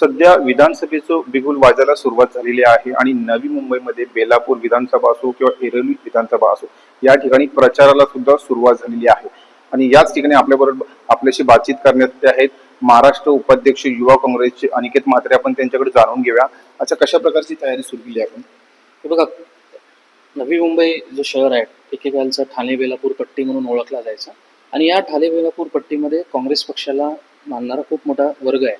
सध्या विधानसभेचं बिगुल वाजायला सुरुवात झालेली आहे आणि नवी मुंबईमध्ये बेलापूर विधानसभा असो किंवा एरवली विधानसभा असो या ठिकाणी प्रचाराला सुद्धा सुरुवात झालेली आहे. आणि याच ठिकाणी आपल्याबरोबर आपल्याशी बातचीत करण्यात आहेत महाराष्ट्र उपाध्यक्ष युवा काँग्रेसचे अनिकेत म्हात्रे. आपण त्यांच्याकडे जाणून घेऊया. अच्छा कशा प्रकारची तयारी सुरू केली आपण? हे बघा नवी मुंबई जो शहर आहे एकेकालचा ठाणे बेलापूर पट्टी म्हणून ओळखला जायचा. आणि या ठाणे बेलापूर पट्टीमध्ये काँग्रेस पक्षाला मानणारा खूप मोठा वर्ग आहे.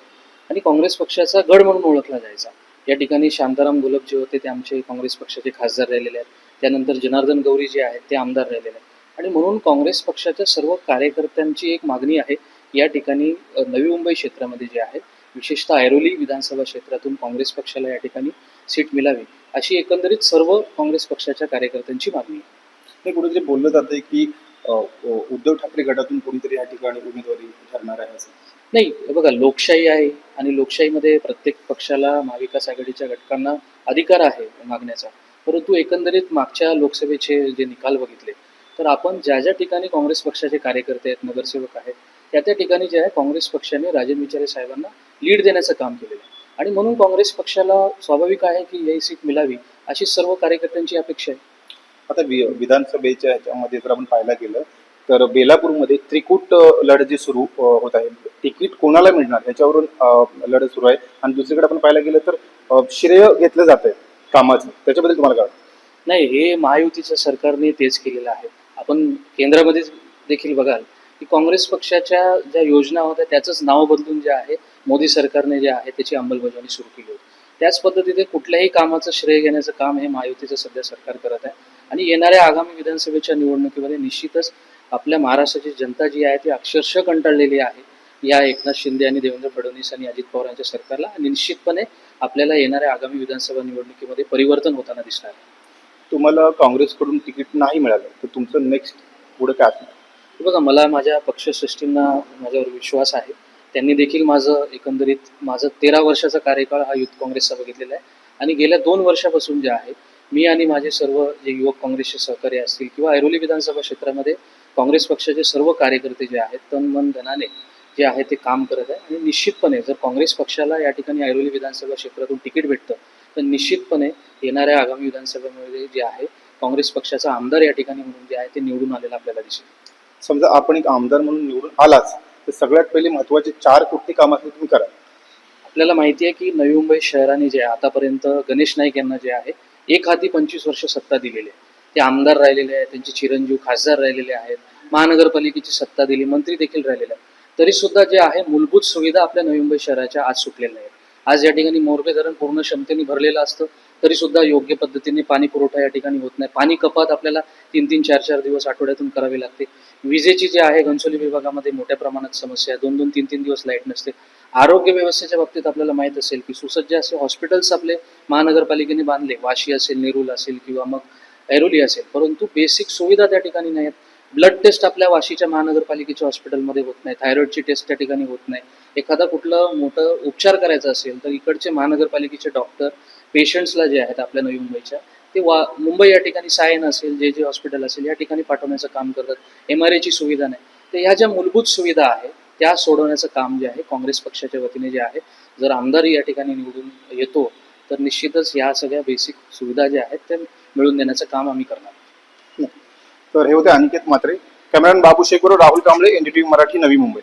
आणि काँग्रेस पक्षाचा गड म्हणून ओळखला जायचा. या ठिकाणी शांताराम गुलब जे होते ते आमचे काँग्रेस पक्षाचे खासदार राहिलेले आहेत. त्यानंतर जनार्दन गौरी जे आहेत ते आमदार राहिलेले आहेत. आणि म्हणून काँग्रेस पक्षाच्या सर्व कार्यकर्त्यांची एक मागणी आहे या ठिकाणी नवी मुंबई क्षेत्रामध्ये जे आहे विशेषतः ऐरोली विधानसभा क्षेत्रातून काँग्रेस पक्षाला या ठिकाणी सीट मिळावी अशी एकंदरीत सर्व काँग्रेस पक्षाच्या कार्यकर्त्यांची मागणी आहे. हे कुठेतरी बोललं जातंय की उद्धव ठाकरे गटातून कोणीतरी या ठिकाणी उमेदवारी ठरणार आहे असं. नाही बघा लोकशाही आहे आणि लोकशाहीमध्ये प्रत्येक पक्षाला महाविकास आघाडीच्या घटकांना अधिकार आहे मागण्याचा. परंतु एकंदरीत मागच्या लोकसभेचे जे निकाल बघितले तर आपण ज्या ज्या ठिकाणी काँग्रेस पक्षाचे कार्यकर्ते आहेत नगरसेवक आहेत त्या त्या ठिकाणी जे आहे काँग्रेस पक्षाने राजन विचारे साहेबांना लीड देण्याचं काम केलेलं आहे. आणि म्हणून काँग्रेस पक्षाला स्वाभाविक आहे की ही सीट मिळावी अशी सर्व कार्यकर्त्यांची अपेक्षा आहे. आता वि- विधानसभेच्या ह्याच्यामध्ये जर आपण पाहायला गेलं तर बेलापूरमध्ये त्रिकूट लढत जी सुरू होत आहे तिकीट कोणाला मिळणार? याच्यावरून लढत सुरू आहे. आणि दुसरीकडे आपण पाहायला गेलं तर श्रेय घेतलं जात आहे कामाचं. त्याच्याबद्दल तुम्हाला काय नाही हे महायुतीच्या सरकारने तेच केलेलं आहे. आपण केंद्रामध्ये देखील बघाल की काँग्रेस पक्षाच्या ज्या योजना होत्या त्याचंच नाव बदलून जे आहे मोदी सरकारने जे आहे त्याची अंमलबजावणी सुरू केली होती. त्याच पद्धतीने कुठल्याही कामाचं श्रेय घेण्याचं काम हे महायुतीचं सध्या सरकार करत आहे. आणि येणाऱ्या आगामी विधानसभेच्या निवडणुकीमध्ये निश्चितच आपल्या महाराष्ट्राची जनता जी आहे ती अक्षरशः कंटाळलेली आहे. या एकनाथ शिंदे आणि देवेंद्र फडणवीस आणि अजित पवार यांच्या सरकारला निश्चितपणे आपल्याला येणाऱ्या आगामी विधानसभा निवडणुकीमध्ये परिवर्तन होताना दिसणार आहे. तुम्हाला काँग्रेसकडून तिकीट नाही मिळालं तर तुमचं नेक्स्ट पुढे काय असणार? बघा मला माझ्या पक्षश्रेष्ठींना माझ्यावर विश्वास आहे. त्यांनी देखील माझं एकंदरीत माझं तेरा वर्षाचा कार्यकाळ हा युथ काँग्रेसचा बघितलेला आहे. आणि गेल्या दोन वर्षापासून जे आहे मी आणि माझे सर्व जे युवक काँग्रेसचे सहकारी असतील किंवा ऐरोली विधानसभा क्षेत्रामध्ये काँग्रेस पक्षाचे सर्व कार्यकर्ते जे आहेत तन मन धनाने जे आहे ते काम करत आहे. आणि निश्चितपणे जर काँग्रेस पक्षाला या ठिकाणी ऐरोली विधानसभा क्षेत्रातून तिकीट भेटतं तर निश्चितपणे येणाऱ्या आगामी विधानसभेमध्ये जे आहे काँग्रेस पक्षाचा आमदार या ठिकाणी म्हणून जे आहे ते निवडून आलेला आपल्याला दिसेल. समजा आपण एक आमदार म्हणून निवडून आलाच तर सगळ्यात पहिले महत्त्वाचे चार कोटी काम असतील तुम्ही करा. आपल्याला माहिती आहे की नवी मुंबई शहराने जे आतापर्यंत गणेश नाईक यांना जे आहे एक हाती पंचवीस वर्ष सत्ता दिलेली आहे. ते आमदार राहिलेले आहेत त्यांचे चिरंजीव खासदार राहिलेले आहेत महानगरपालिकेची सत्ता दिली मंत्री देखील राहिलेले आहेत. तरी सुद्धा जे आहे मूलभूत सुविधा आपल्या नवी मुंबई शहराच्या आज सुटलेल्या आहेत. आज या ठिकाणी मोरबे धरण पूर्ण क्षमतेने भरलेलं असतं तरी सुद्धा योग्य पद्धतीने पाणी पुरवठा या ठिकाणी होत नाही. पाणी कपात आपल्याला तीन तीन चार चार दिवस आठवड्यातून करावी लागते. विजेची जी आहे घनसोली विभागामध्ये मोठ्या प्रमाणात समस्या आहे. दोन दोन तीन तीन दिवस लाइट नसते. आरोग्य व्यवस्थेच्या बाबतीत आपल्याला माहीत असेल की सुसज्ज असे हॉस्पिटल्स आपले महानगरपालिकेने बांधले. वाशी असेल नेरूल असेल किंवा मग ऐरोली असेल. परंतु बेसिक सुविधा त्या ठिकाणी नाहीत. ब्लड टेस्ट आपल्या वाशीच्या महानगरपालिकेच्या हॉस्पिटलमध्ये होत नाही. थायरॉइडची टेस्ट त्या ठिकाणी होत नाही. एखादा कुठलं मोठं उपचार करायचा असेल तर इकडचे महानगरपालिकेचे डॉक्टर पेशंट्सला जे आहेत आपल्या नवी मुंबईच्या ते वा मुंबई या ठिकाणी सायन असेल जे जे हॉस्पिटल असेल या ठिकाणी पाठवण्याचं काम करतात. एम आर आयची सुविधा नाही. तर ह्या ज्या मूलभूत सुविधा आहेत त्या सोडवण्याचं काम जे आहे काँग्रेस पक्षाच्या वतीने जे आहे जर आमदार या ठिकाणी निवडून येतो तर निश्चितच ह्या सगळ्या बेसिक सुविधा ज्या आहेत त्या मिळवून देण्याचं काम आम्ही करणार. तर हे होते अनिकेत मात्रे कॅमेरामॅन बाबू शेख राहुल कांबळे एनडीटीव्ही मराठी नवी मुंबई.